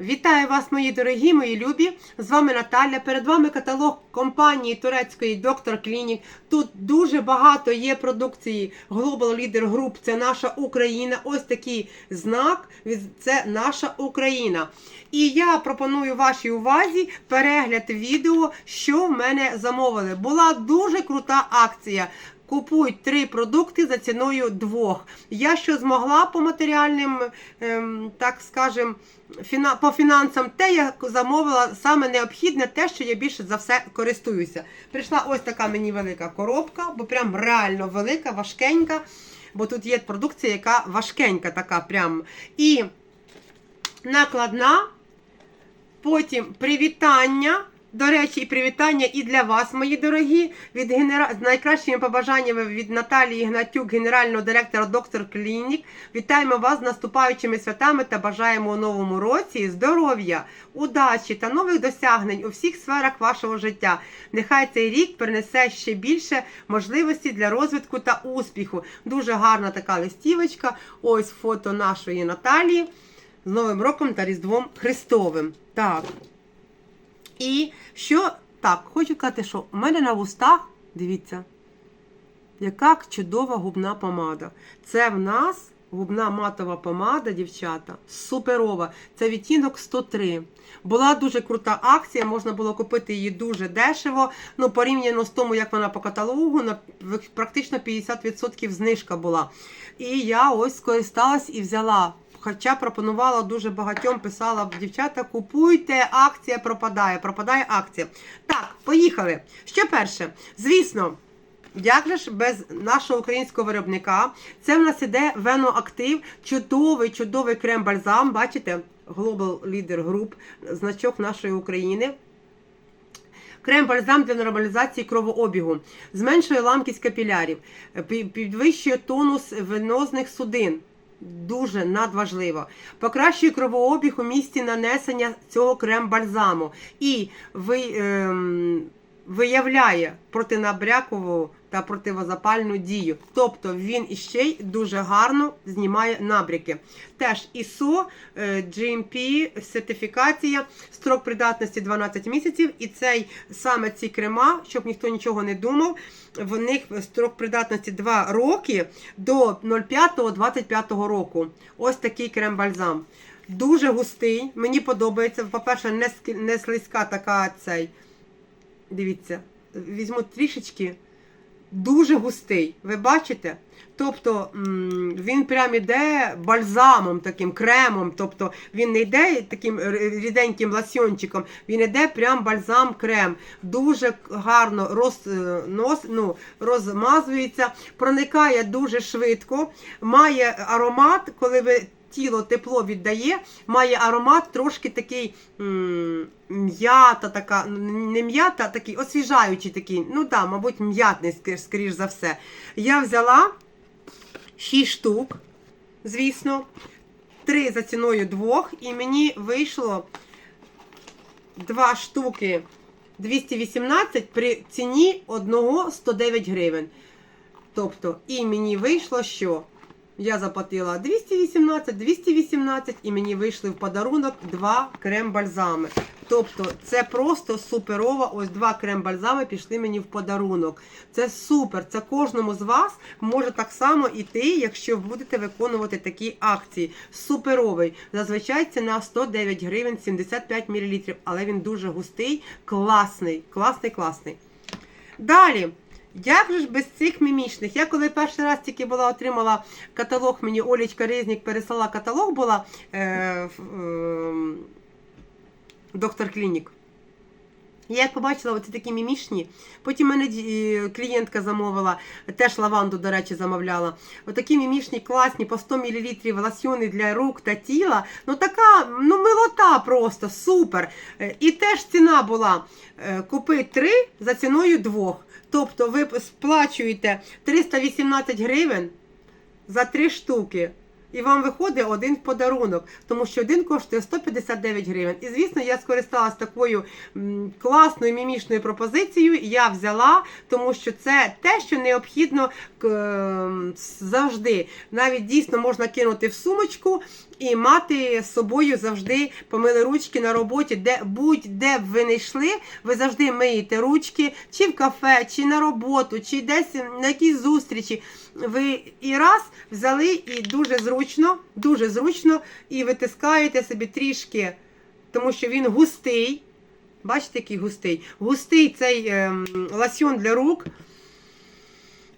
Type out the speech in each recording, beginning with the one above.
Вітаю вас, мої дорогі, мої любі! З вами Наталя. Перед вами каталог компанії турецької Доктор Клінік. Тут дуже багато є продукції Global Leader Group. Це наша Україна. Ось такий знак. Це наша Україна. І я пропоную вашій увазі перегляд відео, що в мене замовили. Була дуже крута акція. Купують три продукти за ціною двох. Я що змогла по матеріальним, ем, так скажем, по фінансам, те я замовила саме необхідне, те, що я більше за все користуюся. Прийшла ось така мені велика коробка, бо прям реально велика, важкенька. Бо тут є продукція, яка важкенька, така прям. І накладна. Потім привітання. До речі, і привітання і для вас, мої дорогі, від генера... з найкращими побажаннями від Наталії Ігнатюк, генерального директора Доктор Клінік. Вітаємо вас з наступаючими святами та бажаємо у новому році здоров'я, удачі та нових досягнень у всіх сферах вашого життя. Нехай цей рік принесе ще більше можливостей для розвитку та успіху. Дуже гарна така листівочка. Ось фото нашої Наталії з Новим роком та Різдвом Христовим. Так. І що так, хочу сказати, що в мене на вустах, дивіться, яка чудова губна помада. Це в нас губна матова помада, дівчата, суперова. Це відтінок 103. Була дуже крута акція, можна було купити її дуже дешево. Ну, порівняно з тому, як вона по каталогу, на практично 50% знижка була. І я ось скористалась і взяла. Хоча пропонувала дуже багатьом, писала дівчата, купуйте, акція пропадає, пропадає акція. Так, поїхали. Що перше? Звісно, як ж без нашого українського виробника? Це в нас іде Веноактив, чудовий, чудовий крем-бальзам. Бачите? Global Leader Group, значок нашої України. Крем-бальзам для нормалізації кровообігу, зменшує ламкість капілярів, підвищує тонус венозних судин. Дуже надважливо. Покращує кровообіг у місці нанесення цього крем-бальзаму і ви, ем, виявляє протинабрякову та противозапальну дію. Тобто він іще й дуже гарно знімає набряки. Теж ISO, е, GMP, сертифікація, строк придатності 12 місяців. І цей саме ці крема, щоб ніхто нічого не думав, в них строк придатності 2 роки до 05-25 року. Ось такий крем-бальзам. Дуже густий, мені подобається. По-перше, не слизька така цей. Дивіться, візьму трішечки. Дуже густий, ви бачите? Тобто він прям іде бальзамом, таким кремом. Тобто він не йде таким ріденьким ласьончиком, він іде прям бальзам-крем. Дуже гарно роз, е, ну, розмазується, проникає дуже швидко, має аромат, коли ви. Тіло тепло віддає, має аромат трошки такий м'ята, така, не м'ята, такий освіжаючий такий, ну так, мабуть, м'ятний, скоріш, за все. Я взяла 6 штук, звісно, 3 за ціною двох, і мені вийшло 2 штуки 218 при ціні одного 109 гривень. Тобто, і мені вийшло, що я заплатила 218, 218 і мені вийшли в подарунок два крем-бальзами. Тобто це просто суперово. Ось два крем-бальзами пішли мені в подарунок. Це супер. Це кожному з вас може так само іти, якщо будете виконувати такі акції. Суперовий. Зазвичай ціна 109 гривень 75 мл, але він дуже густий, класний, класний, класний. Далі. Як же ж без цих мімічних? Я коли перший раз тільки була отримала каталог, мені Олічка Резнік переслала каталог була е, е, доктор Клінік. Я як побачила оці такі мімішні. Потім мене е, клієнтка замовила, теж лаванду, до речі, замовляла. Отакі мімішні, класні, по 100 мл лосьони для рук та тіла. Ну така, ну милота просто, супер. Е, І теж ціна була е, купи три за ціною двох. Тобто ви сплачуєте 318 гривень за три штуки. І вам виходить один подарунок, тому що один коштує 159 гривень. І звісно, я скористалася такою класною мімішною пропозицією. Я взяла, тому що це те, що необхідно завжди. Навіть дійсно можна кинути в сумочку і мати з собою завжди помили ручки на роботі, де будь-де б ви не йшли, ви завжди миєте ручки, чи в кафе, чи на роботу, чи десь на якісь зустрічі. Ви і раз взяли, і дуже зручно, дуже зручно, і витискаєте собі трішки, тому що він густий. Бачите, який густий? Густий цей ем, ласьон для рук.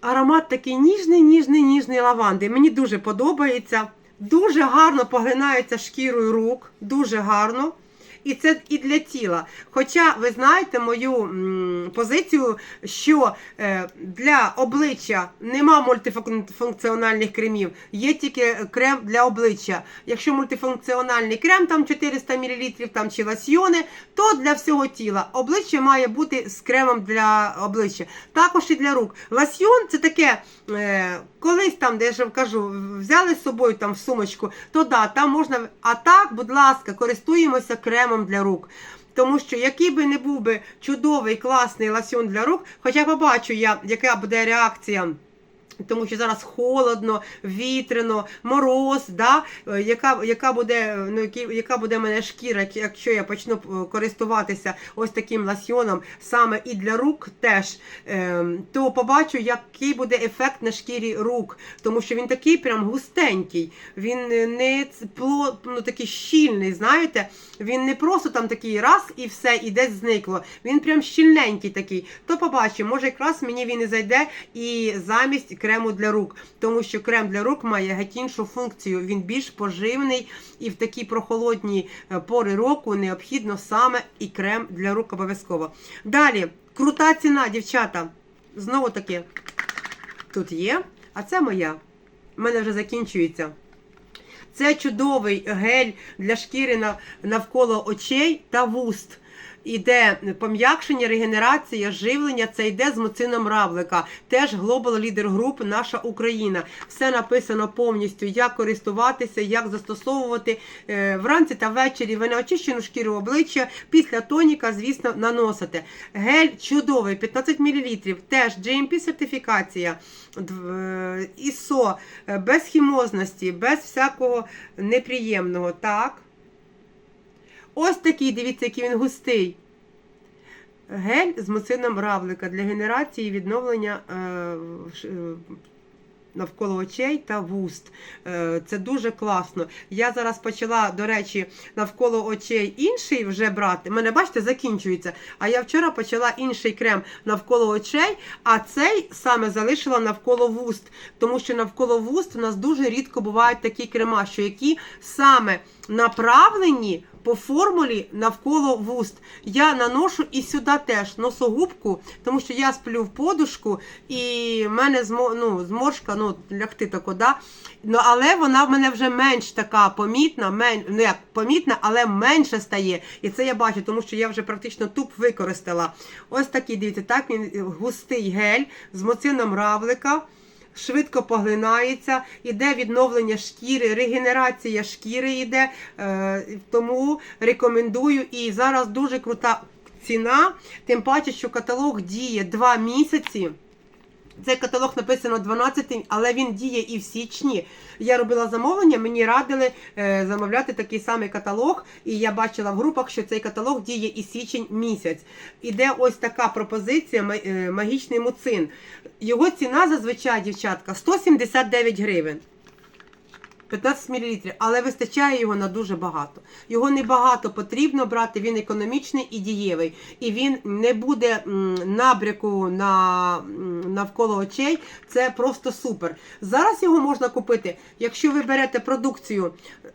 Аромат такий ніжний, ніжний, ніжний лаванди. Мені дуже подобається. Дуже гарно поглинається шкірою рук, дуже гарно. І це і для тіла. Хоча ви знаєте мою позицію, що е, для обличчя нема мультифункціональних кремів, є тільки крем для обличчя. Якщо мультифункціональний крем, там 400 мл там, чи лосьйони, то для всього тіла. Обличчя має бути з кремом для обличчя. Також і для рук. Лосьйон це таке, е, колись там, де я ж кажу, взяли з собою там в сумочку, то да, там можна. А так, будь ласка, користуємося кремом для рук. Тому що який би не був би чудовий, класний ласьон для рук, хоча побачу я, яка буде реакція. Тому що зараз холодно, вітряно, мороз, да? е, яка, яка, буде, ну, які- яка буде мене шкіра, якщо я почну е, користуватися ось таким лосьйоном саме і для рук теж, ем, то побачу, який буде ефект на шкірі рук. Тому що він такий прям густенький, він е, не пло- ну, такий щільний, знаєте, він не просто там такий раз і все, і десь зникло. Він прям щільненький такий. То побачимо, може якраз мені він і зайде і замість крему для рук, тому що крем для рук має геть іншу функцію. Він більш поживний і в такі прохолодні е, пори року необхідно саме і крем для рук обов'язково. Далі, крута ціна, дівчата. Знову таки, тут є, а це моя. У мене вже закінчується. Це чудовий гель для шкіри навколо очей та вуст. Іде пом'якшення, регенерація, живлення. Це йде з муцином равлика. Теж Global Leader Group, наша Україна. Все написано повністю, як користуватися, як застосовувати Е, вранці та ввечері. Ви на очищену шкіру обличчя після тоніка, звісно, наносите. Гель чудовий, 15 мл. Теж GMP сертифікація, дв- е, ISO, е, без хімозності, без всякого неприємного. Так. Ось такий, дивіться, який він густий. Гель з муцином равлика для генерації відновлення е, е, навколо очей та вуст. Е, Це дуже класно. Я зараз почала, до речі, навколо очей інший вже брати. Мене, бачите, закінчується. А я вчора почала інший крем навколо очей, а цей саме залишила навколо вуст. Тому що навколо вуст у нас дуже рідко бувають такі крема, що які саме направлені по формулі навколо вуст. Я наношу і сюди теж носогубку, тому що я сплю в подушку, і в мене ну, зморшка, ну, лягти тако, да? ну, але вона в мене вже менш така помітна, мен, ну як помітна, але менше стає. І це я бачу, тому що я вже практично туп використала. Ось такий, дивіться, так він густий гель з моцином равлика швидко поглинається, іде відновлення шкіри, регенерація шкіри йде. Е, тому рекомендую. І зараз дуже крута ціна, тим паче, що каталог діє 2 місяці. Цей каталог написано 12, але він діє і в січні. Я робила замовлення, мені радили е, замовляти такий самий каталог, і я бачила в групах, що цей каталог діє і січень місяць. Іде ось така пропозиція е, магічний муцин. Його ціна зазвичай, дівчатка, 179 гривень. 15 мл, але вистачає його на дуже багато. Його небагато потрібно брати, він економічний і дієвий. І він не буде набряку на, навколо очей. Це просто супер. Зараз його можна купити, якщо ви берете продукцію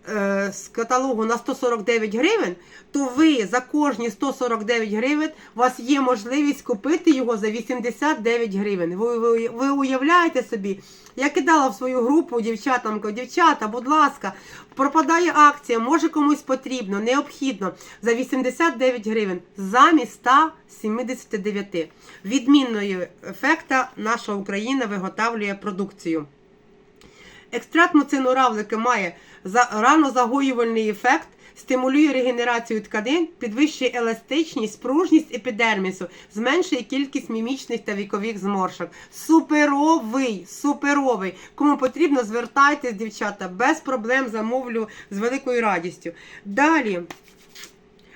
е, з каталогу на 149 гривень, то ви за кожні 149 гривень у вас є можливість купити його за 89 гривень. Ви, ви, ви уявляєте собі? Я кидала в свою групу дівчатам, дівчата, будь ласка, пропадає акція, може комусь потрібно, необхідно за 89 гривень замість 179. Відмінної ефекта наша Україна виготовлює продукцію. Екстракт муцину равлики має за- ранозагоювальний ефект, стимулює регенерацію тканин, підвищує еластичність, спружність епідермісу, зменшує кількість мімічних та вікових зморшок. Суперовий, суперовий. Кому потрібно, звертайтесь, дівчата, без проблем замовлю з великою радістю. Далі.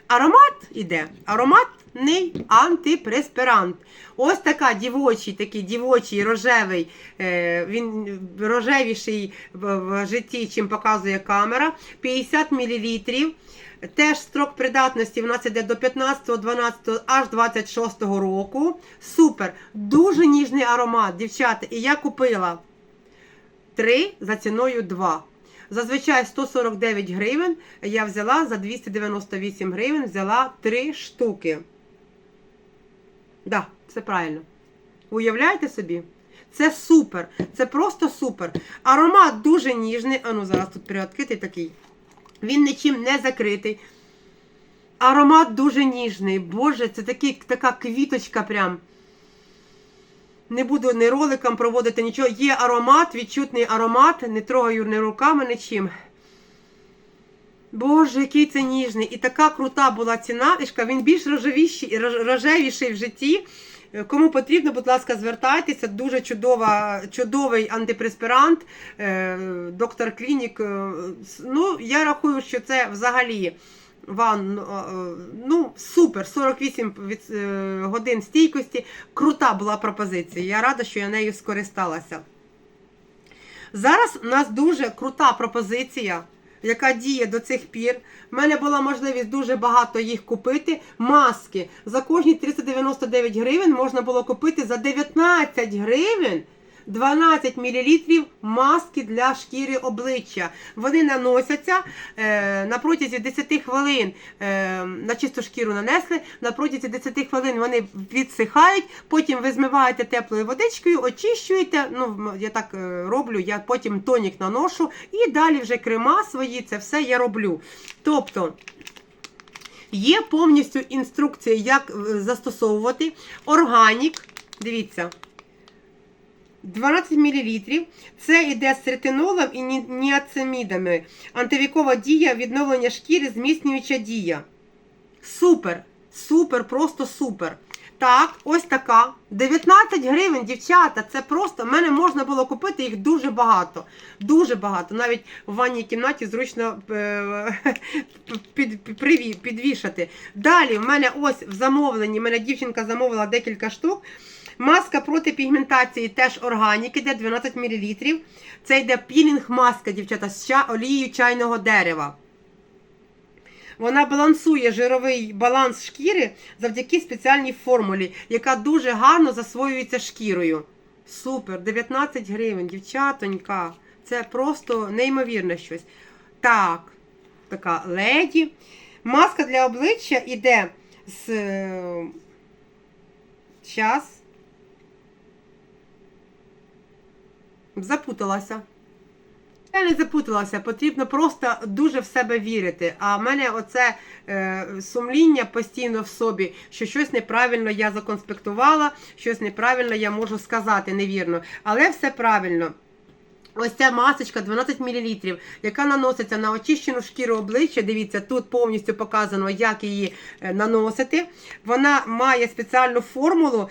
Аромат іде. Ароматний антипреспирант. Ось така дівочий, такий дівочий, рожевий. Е, він рожевіший в, житті, чим показує камера. 50 мл. Теж строк придатності в нас іде до 15, 12, аж 26 року. Супер! Дуже ніжний аромат, дівчата. І я купила 3 за ціною 2. Зазвичай 149 гривень. Я взяла за 298 гривень, взяла 3 штуки. Да, все правильно. Уявляєте собі? Це супер. Це просто супер. Аромат дуже ніжний. Ану, зараз тут приоткритий такий. Він нічим не закритий. Аромат дуже ніжний. Боже, це такий, така квіточка прям. Не буду ні роликом проводити нічого. Є аромат, відчутний аромат, не трогаю ні руками, нічим. Боже, який це ніжний. І така крута була ціна. Він більш рожевіший, рож- рожевіший в житті. Е, Кому потрібно, будь ласка, звертайтеся. Дуже чудова, чудовий антипреспирант. Е, Доктор Клінік. е, Ну, я рахую, що це взагалі. Ван, е, ну, супер, 48 е, годин стійкості. Крута була пропозиція. Я рада, що я нею скористалася. Зараз у нас дуже крута пропозиція, яка діє до цих пір. У мене була можливість дуже багато їх купити. Маски за кожні 399 гривень можна було купити за 19 гривень. 12 мл маски для шкіри обличчя. Вони наносяться е, на протязі 10 хвилин е, на чисту шкіру нанесли, на протязі 10 хвилин вони відсихають, потім ви змиваєте теплою водичкою, очищуєте. Ну, я так е, роблю, я потім тонік наношу і далі вже крема свої, це все я роблю. Тобто. Є повністю інструкція, як е, застосовувати органік. Дивіться, 12 мл. Це йде з ретинолом і ні- ніацимідами. Антивікова дія, відновлення шкіри, зміцнююча дія. Супер! Супер, просто супер. Так, ось така. 19 гривень, дівчата. Це просто. В мене можна було купити їх дуже багато. Дуже багато. Навіть в ванній кімнаті зручно е, підвішати. Далі, в мене ось в замовленні, мене дівчинка замовила декілька штук. Маска проти пігментації теж органік, іде 12 мл. Це йде пілінг маска, дівчата, з ча- олією чайного дерева. Вона балансує жировий баланс шкіри завдяки спеціальній формулі, яка дуже гарно засвоюється шкірою. Супер, 19 гривень, дівчатонька. Це просто неймовірне щось. Так, така леді. Маска для обличчя йде з. е, Запуталася. Я не запуталася, потрібно просто дуже в себе вірити. А в мене оце е, сумління постійно в собі, що щось неправильно я законспектувала, щось неправильно я можу сказати невірно. Але все правильно. Ось ця масочка 12 мл, яка наноситься на очищену шкіру обличчя. Дивіться, тут повністю показано, як її е, наносити. Вона має спеціальну формулу.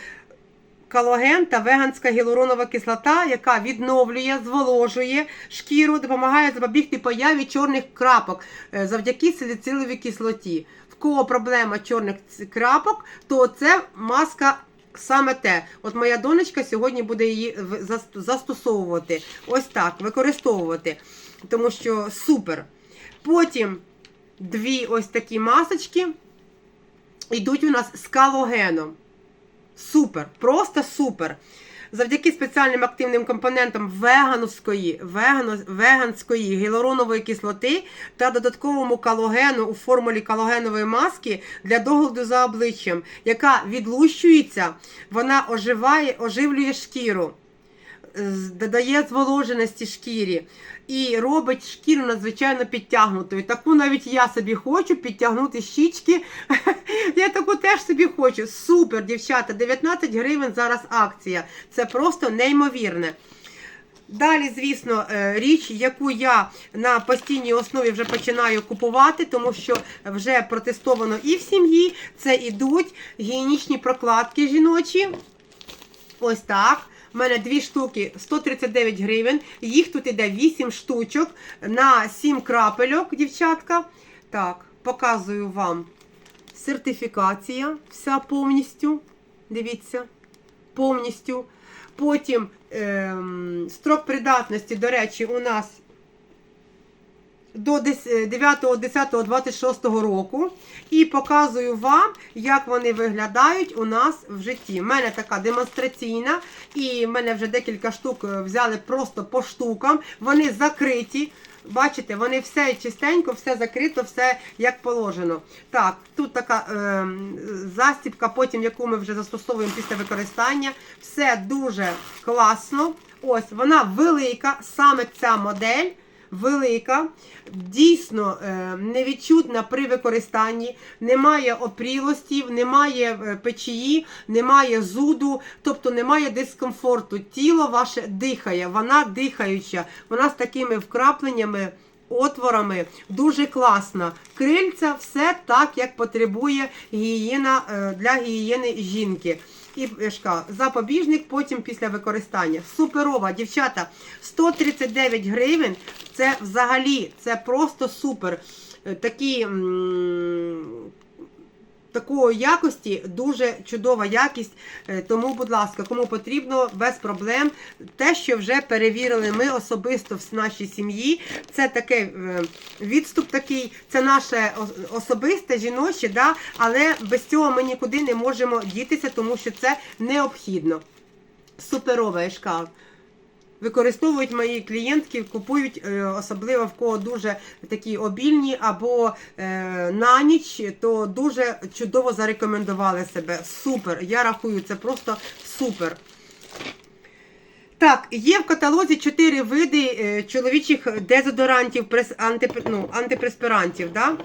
Колаген та веганська гіалуронова кислота, яка відновлює, зволожує шкіру, допомагає запобігти появі чорних крапок е, завдяки саліциловій кислоті. В кого проблема чорних крапок, то це маска саме те. От моя донечка сьогодні буде її застосовувати. Ось так, використовувати. Тому що супер. Потім дві ось такі масочки йдуть у нас з калогеном. Супер, просто супер. Завдяки спеціальним активним компонентам вегановської, вегано, веганської гіалуронової кислоти та додатковому калогену у формулі калогенової маски для догляду за обличчям, яка відлущується, вона оживає, оживлює шкіру, додає зволоженості шкірі і робить шкіру надзвичайно підтягнутою. Таку навіть я собі хочу підтягнути щічки. Я таку теж собі хочу. Супер, дівчата, 19 гривень зараз акція. Це просто неймовірне. Далі, звісно, е, річ, яку я на постійній основі вже починаю купувати, тому що вже протестовано і в сім'ї. Це ідуть гігієнічні прокладки жіночі. Ось так. У мене дві штуки 139 гривень. Їх тут іде 8 штучок на 7 крапельок, дівчатка. Так, показую вам сертифікація вся повністю. Дивіться, повністю. Потім ем, строк придатності, до речі, у нас до 9, 10, 26 року. І показую вам, як вони виглядають у нас в житті. У мене така демонстраційна, і в мене вже декілька штук е, взяли просто по штукам. Вони закриті. Бачите, вони все чистенько, все закрито, все як положено. Так, тут така е, застібка, потім яку ми вже застосовуємо після використання. Все дуже класно. Ось вона велика, саме ця модель. Велика, дійсно е, невідчутна при використанні, немає опрілостів, немає е, печії, немає зуду, тобто немає дискомфорту. Тіло ваше дихає, вона дихаюча, вона з такими вкрапленнями. Отворами дуже класна. Крильця все так, як потребує гігієна е, для гігієни жінки. І запобіжник потім після використання. Суперова, дівчата, 139 гривень. Це взагалі це просто супер. Е, Такі такої якості, дуже чудова якість. Е, Тому, будь ласка, кому потрібно, без проблем. Те, що вже перевірили ми особисто в нашій сім'ї, це таке е, відступ такий, це наше особисте жіноче, да? але без цього ми нікуди не можемо дітися, тому що це необхідно. Суперова кажу. Використовують мої клієнтки, купують, е, особливо в кого дуже такі обільні або е, на ніч, то дуже чудово зарекомендували себе. Супер! Я рахую, це просто супер. Так, є в каталозі 4 види е, чоловічих дезодорантів, ну, антипреспирантів, да?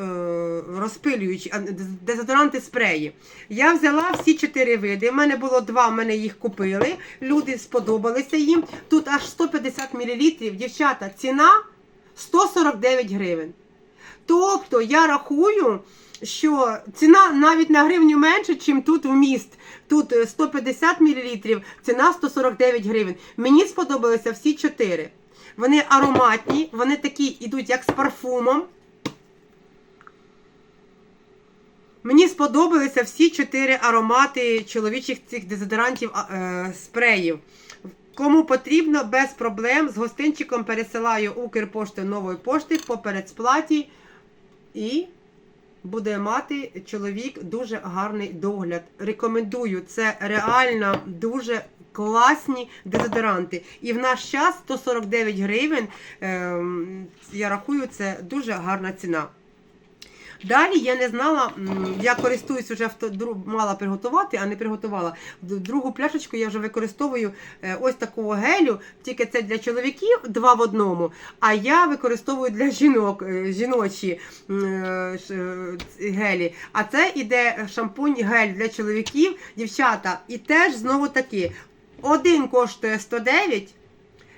е, розпилюючі, дезодоранти спреї. Я взяла всі 4 види. У мене було два, в мене їх купили. Люди сподобалися їм. Тут аж 150 мл. Дівчата, ціна 149 гривень. Тобто я рахую, що ціна навіть на гривню менше, ніж тут в міст. Тут е, 150 мл, ціна 149 гривень. Мені сподобалися всі чотири. Вони ароматні, вони такі йдуть як з парфумом. Мені сподобалися всі чотири аромати чоловічих цих дезодорантів е, спреїв. Кому потрібно, без проблем з гостинчиком пересилаю Укрпошти нової пошти по передсплаті і буде мати чоловік дуже гарний догляд. Рекомендую, це реально дуже класні дезодоранти. І в наш час 149 гривень, ем, я рахую, це дуже гарна ціна. Далі я не знала, я користуюсь вже мала приготувати, а не приготувала. Другу пляшечку я вже використовую е, ось такого гелю, тільки це для чоловіків два в одному. А я використовую для жінок е, жіночі е, гелі. А це іде шампунь гель для чоловіків, дівчата. І теж знову таки. Один коштує 109,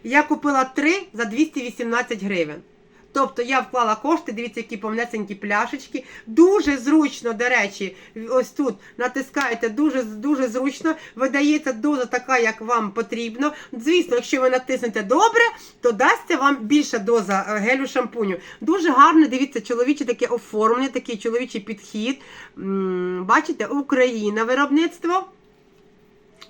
я купила три за 218 гривень. Тобто я вклала кошти, дивіться, які повнесенькі пляшечки. Дуже зручно, до речі, ось тут натискаєте дуже дуже зручно, видається доза така, як вам потрібно. Звісно, якщо ви натиснете добре, то дасться вам більша доза е, гелю шампуню. Дуже гарне, дивіться, чоловіче таке оформлення, такий чоловічий підхід. Бачите, Україна виробництво.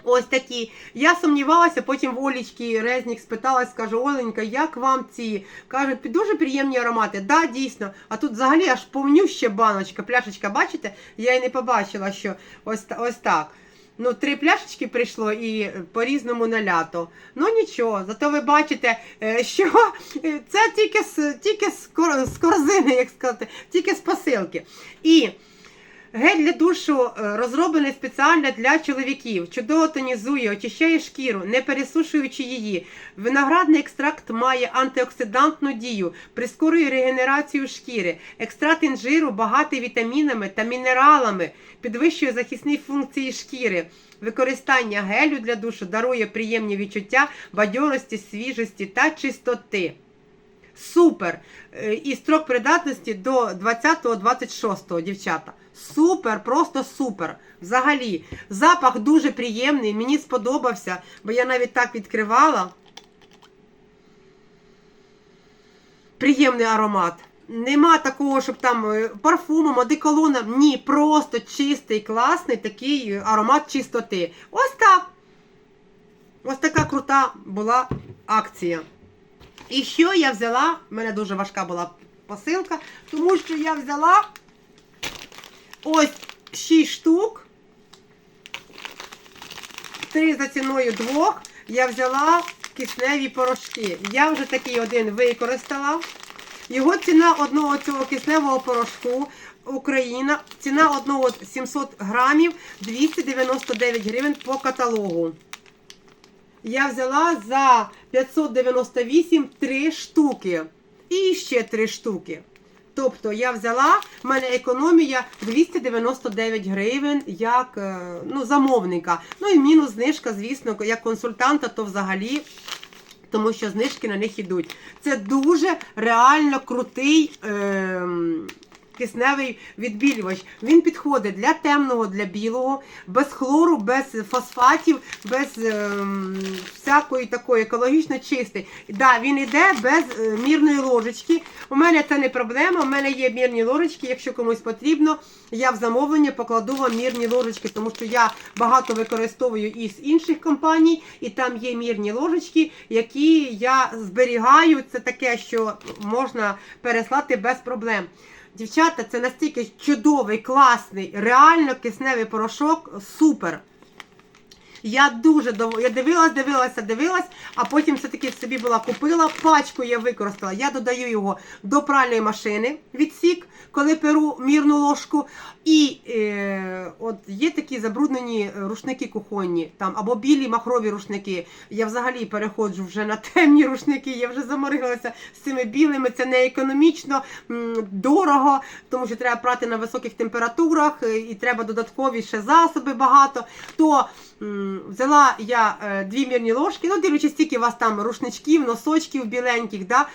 Ось такі. Я сумнівалася, потім в Олічки Резнік спиталась, кажу, Оленька, як вам ці? Каже, дуже приємні аромати. Да, дійсно. А тут взагалі аж повнюща баночка, пляшечка, бачите? Я й не побачила, що ось, ось так. Ну, три пляшечки прийшло і по-різному налято. Ну нічого, зато ви бачите, е, що е, це тільки з, тільки з корзини, як сказати, тільки з посилки. І Гель для душу е, розроблений спеціально для чоловіків. Чудово тонізує, очищає шкіру, не пересушуючи її. Виноградний екстракт має антиоксидантну дію, прискорює регенерацію шкіри. Екстракт інжиру багатий вітамінами та мінералами, підвищує захисні функції шкіри. Використання гелю для душу дарує приємні відчуття бадьорості, свіжості та чистоти. Супер! Е, І строк придатності до 20-26, дівчата. Супер, просто супер. Взагалі, запах дуже приємний, мені сподобався, бо я навіть так відкривала. Приємний аромат. Нема такого, щоб там е, парфумом, одеколоном. Ні, просто чистий, класний такий аромат чистоти. Ось так. Ось така крута була акція. І що я взяла? У мене дуже важка була посилка, тому що я взяла ось 6 штук. Три за ціною двох. Я взяла кисневі порошки. Я вже такий один використала. Його ціна одного цього кисневого порошку Україна. Ціна одного 700 грамів 299 гривень по каталогу. Я взяла за 598 три штуки. І ще три штуки. Тобто я взяла, в мене економія 299 гривень як е, ну, замовника. Ну і мінус знижка, звісно, як консультанта, то взагалі. Тому що знижки на них йдуть. Це дуже реально крутий е, кисневий відбілювач. Він підходить для темного, для білого, без хлору, без фосфатів, без е, всякої такої екологічно чистий. Да, він йде без е, мірної ложечки. У мене це не проблема. У мене є мірні ложечки. Якщо комусь потрібно, я в замовлення покладу вам мірні ложечки, тому що я багато використовую із інших компаній, і там є мірні ложечки, які я зберігаю. Це таке, що можна переслати без проблем. Дівчата, це настільки чудовий, класний, реально кисневий порошок. Супер. Я дуже дов... я дивилась, дивилася, дивилась, а потім все-таки собі була купила. Пачку я використала. Я додаю його до пральної машини відсік, коли перу мірну ложку. І е, от є такі забруднені рушники кухонні, там або білі махрові рушники. Я взагалі переходжу вже на темні рушники. Я вже заморилася з цими білими. Це не економічно дорого, тому що треба прати на високих температурах е, і треба додаткові ще засоби багато. То взяла я е, дві мірні ложки, ну дивлячись, скільки у вас там рушничків, носочків біленьких, да?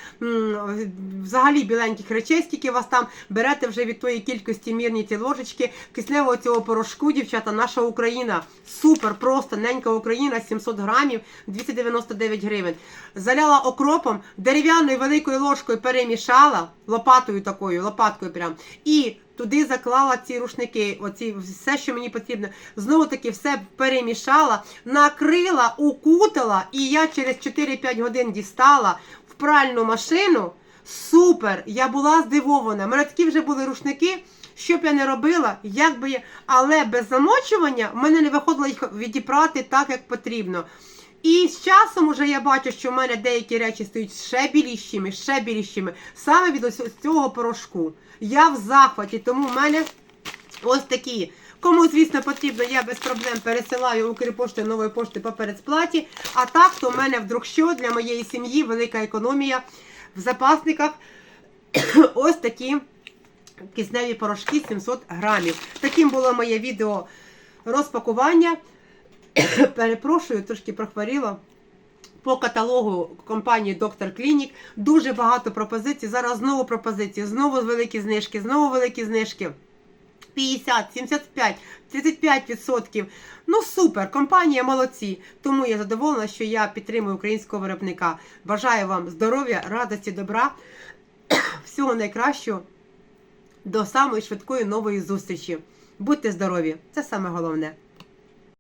взагалі біленьких речей, скільки у вас там берете вже від тої кількості мірні ті ложечки кисневого цього порошку, дівчата, наша Україна. Супер, просто ненька Україна, 700 грамів, 299 гривень. Заляла окропом, дерев'яною великою ложкою перемішала, лопатою такою, лопаткою прям. І туди заклала ці рушники, оці все, що мені потрібно. Знову таки все перемішала, накрила, укутала, і я через 4-5 годин дістала в пральну машину. Супер! Я була здивована. У мене такі вже були рушники. Що б я не робила, як би я, але без замочування в мене не виходило їх відіпрати так, як потрібно. І з часом уже я бачу, що в мене деякі речі стають ще білішими, ще білішими, саме від ось цього порошку. Я в захваті, тому в мене ось такі. Кому, звісно, потрібно, я без проблем пересилаю Укрпошти нової пошти по передсплаті. А так, то в мене вдруг що для моєї сім'ї велика економія в запасниках. ось такі кисневі порошки 700 грамів. Таким було моє відео розпакування. Перепрошую, трошки прохворіла. По каталогу компанії Доктор Клінік дуже багато пропозицій. Зараз знову пропозиції, знову великі знижки, знову великі знижки. 50, 75, 35%. Ну супер, компанія молодці. Тому я задоволена, що я підтримую українського виробника. Бажаю вам здоров'я, радості, добра, всього найкращого. До самої швидкої нової зустрічі. Будьте здорові! Це саме головне.